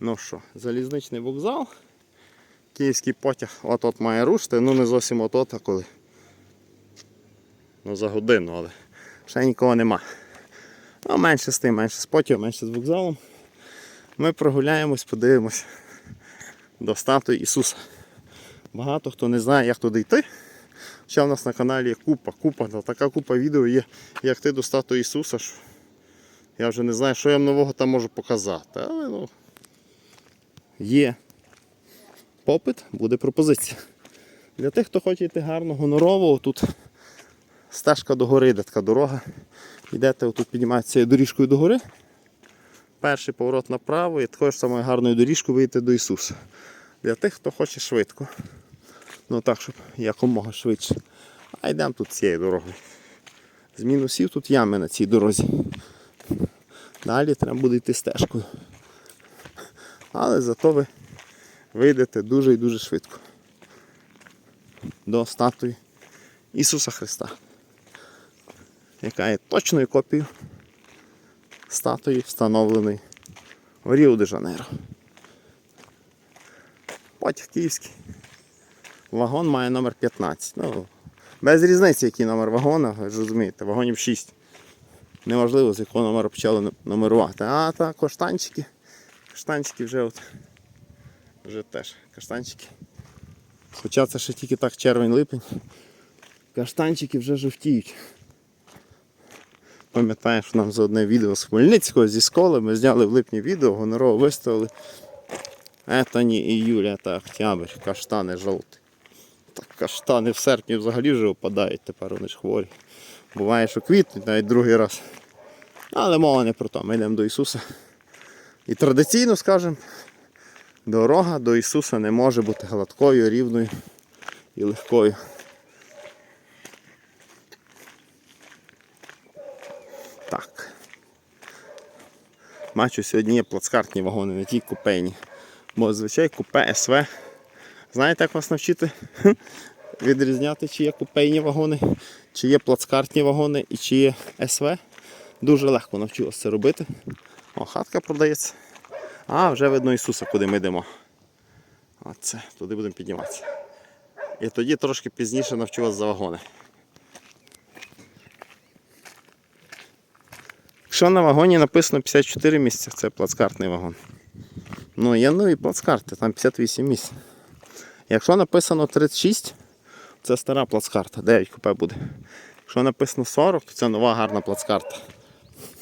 Ну що, залізничний вокзал. Київський потяг от-от має рушити, ну не зовсім от-от, а коли. Ну за годину, але ще нікого нема. Ну, менше з тим, менше з потягом, менше з вокзалом. Ми прогуляємось, подивимось до статуї Ісуса. Багато хто не знає, як туди йти. Ще в нас на каналі є купа, купа, та така купа відео є, як ти до статуї Ісуса. Я вже не знаю, що я нового там можу показати. Але ну, є попит, буде пропозиція. Для тих, хто хоче йти гарно, гонорово, тут стежка до гори, йде така дорога. Йдете, отут піднімаєтеся цією доріжкою до гори. Перший поворот направо і такою ж самою гарною доріжкою вийти до Ісуса. Для тих, хто хоче швидко. Ну так, щоб якомога швидше. А йдемо тут цією дорогою. З мінусів тут ями на цій дорозі. Далі треба буде йти стежкою. Але зато ви вийдете дуже і дуже швидко. До статуї Ісуса Христа, яка є точною копією статуї, встановленої в Ріо де Жанейро. Потяг київський. Вагон має номер 15. Ну, без різниці, який номер вагона, ви ж розумієте, вагонів 6. Неважливо, з якого номера почали нумерувати. А так, каштанчики. Каштанчики вже от. Вже теж каштанчики. Хоча це ще тільки так червень-липень. Каштанчики вже жовтіють. Пам'ятаєш, нам за одне відео з Хмельницького зі школи ми зняли в липні відео, гонорово виставили. Це не іюля, це октябрь, каштани жовті. Так каштани в серпні взагалі вже опадають, тепер вони ж хворі. Буває, що квітнуть навіть другий раз. Але мова не про то, ми йдемо до Ісуса. І традиційно скажемо, дорога до Ісуса не може бути гладкою, рівною і легкою. Так. Бачу, сьогодні є плацкартні вагони, не ті купейні. Бо зазвичай купе СВ. Знаєте, як вас навчити відрізняти, чи є купейні вагони, чи є плацкартні вагони і чи є СВ. Дуже легко навчу вас це робити. О, хатка продається. А, вже видно Ісуса, куди ми йдемо. Оце, туди будемо підніматися. І тоді трошки пізніше навчу вас за вагони. Якщо на вагоні написано 54 місця, це плацкартний вагон. Ну, є нові плацкарти, там 58 місць. Якщо написано 36, це стара плацкарта, 9 купе буде. Якщо написано 40, то це нова гарна плацкарта.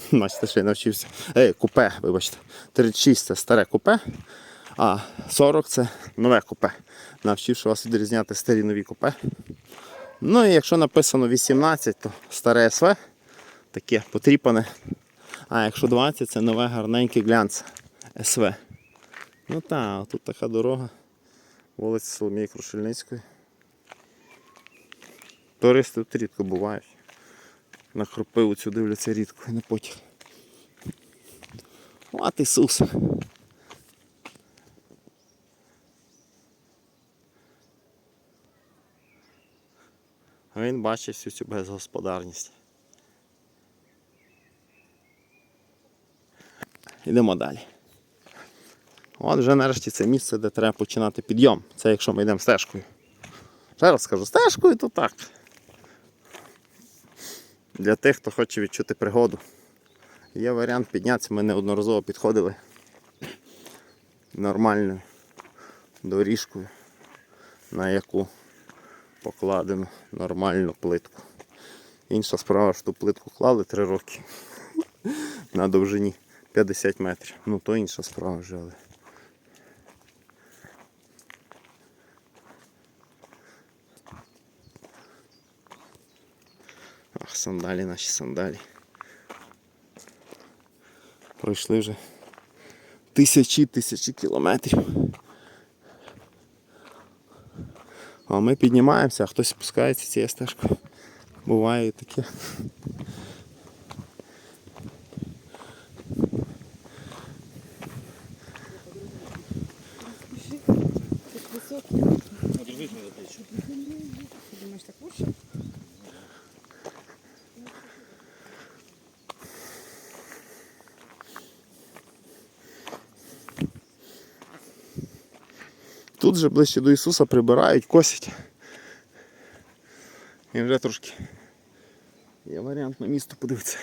Бачите, ще навчився. Ей, купе, вибачте. 36 це старе купе, а 40 це нове купе. Навчивши вас відрізняти старі нові купе. Ну і якщо написано 18, то старе СВ, таке потріпане. А якщо 20, це нове гарненьке глянце СВ. Ну так, тут така дорога. Вулиця Соломії Крушельницької. Туристи тут рідко бувають. На Хропивицю дивляться рідко і на потяг. От Ісус. А він бачить всю цю безгосподарність. Йдемо далі. От вже нарешті це місце, де треба починати підйом. Це якщо ми йдемо стежкою. Ще раз скажу, стежкою то так. Для тих, хто хоче відчути пригоду. Є варіант піднятися, ми неодноразово підходили нормальною доріжкою, на яку покладено нормальну плитку. Інша справа, що ту плитку клали 3 роки на довжині 50 метрів. Ну то інша справа вже. Але... Ах, сандалі наші сандалі. Пройшли вже тисячі тисячі кілометрів. А ми піднімаємося, а хтось спускається цією стежкою. Буває і таке. Думаешь, так лучше? Тут же ближче до Ісуса прибирають, косять. І вже трошки є варіант на місто подивитися.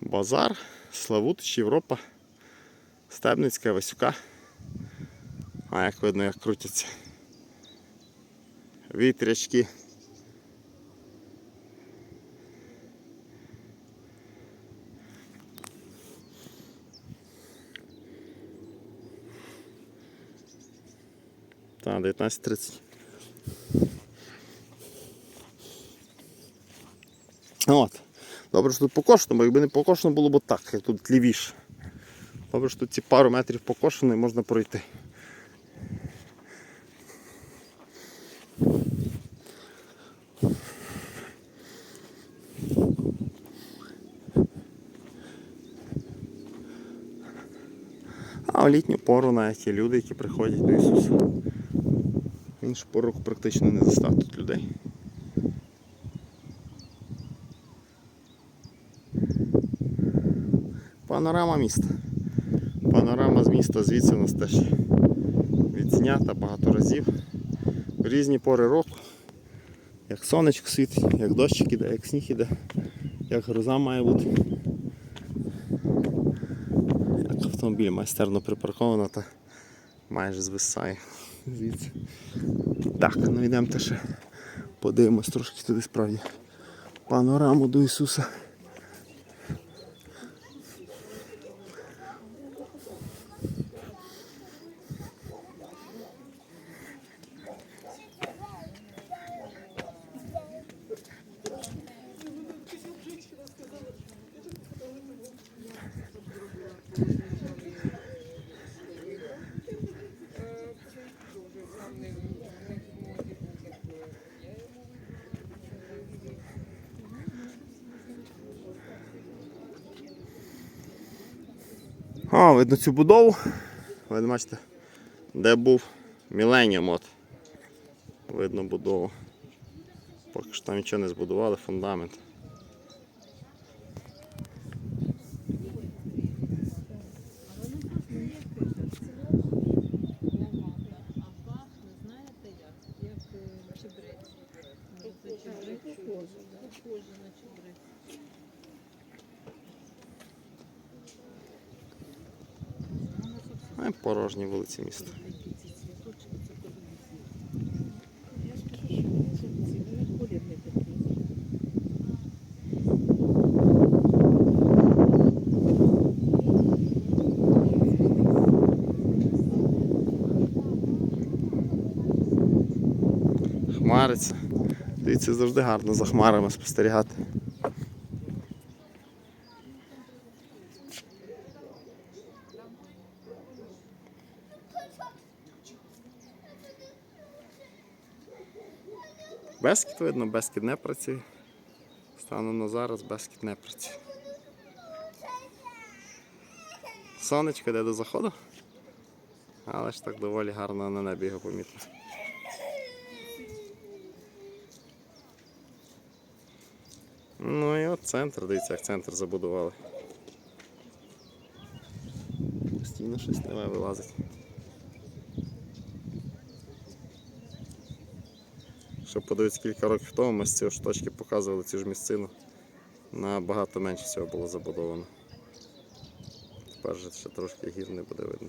Базар, Славутич, Європа, Стебницька, Васюка. А як видно, як крутяться. Вітрячки. Так, 19.30. От. Добре, що тут покошено, бо якби не покошено було б так, як тут лівіше. Добре, що тут ці пару метрів покошено і можна пройти. А в літню пору навіть є люди, які приходять до Ісуса. Іншу пору практично не застав тут людей. Панорама міста. Панорама з міста звідси у нас теж відзнята багато разів. В різні пори року. Як сонечко світить, як дощик іде, як сніг іде, як гроза має бути. Як автомобіль майстерно припарковано та майже звисає звідси. Так, ну йдемо ще подивимось трошки туди справді панораму до Ісуса. А, видно цю будову. Ви бачите, де був Міленіум от. Видно будову. Поки що там нічого не збудували, фундамент. А пахне, знаєте як? Як е, чебрець. Ну, Це чебрець. Похоже на чебрець. А й порожні вулиці міста. Такі ці цвіточки, це подивіться. Я ж кажу, що вони ці, вони колір не такий. Хмариться. Дивіться, завжди гарно за хмарами спостерігати. Бескіт видно, Бескіт не працює. Станом на зараз Бескіт не працює. Сонечко йде до заходу. Але ж так доволі гарно на небі його помітно. Ну і от центр, дивіться, як центр забудували. Постійно щось нове вилазить. Щоб подивитися кілька років тому, ми з цієї ж точки показували цю ж місцину. Набагато менше всього було забудовано. Тепер же ще трошки гір не буде видно.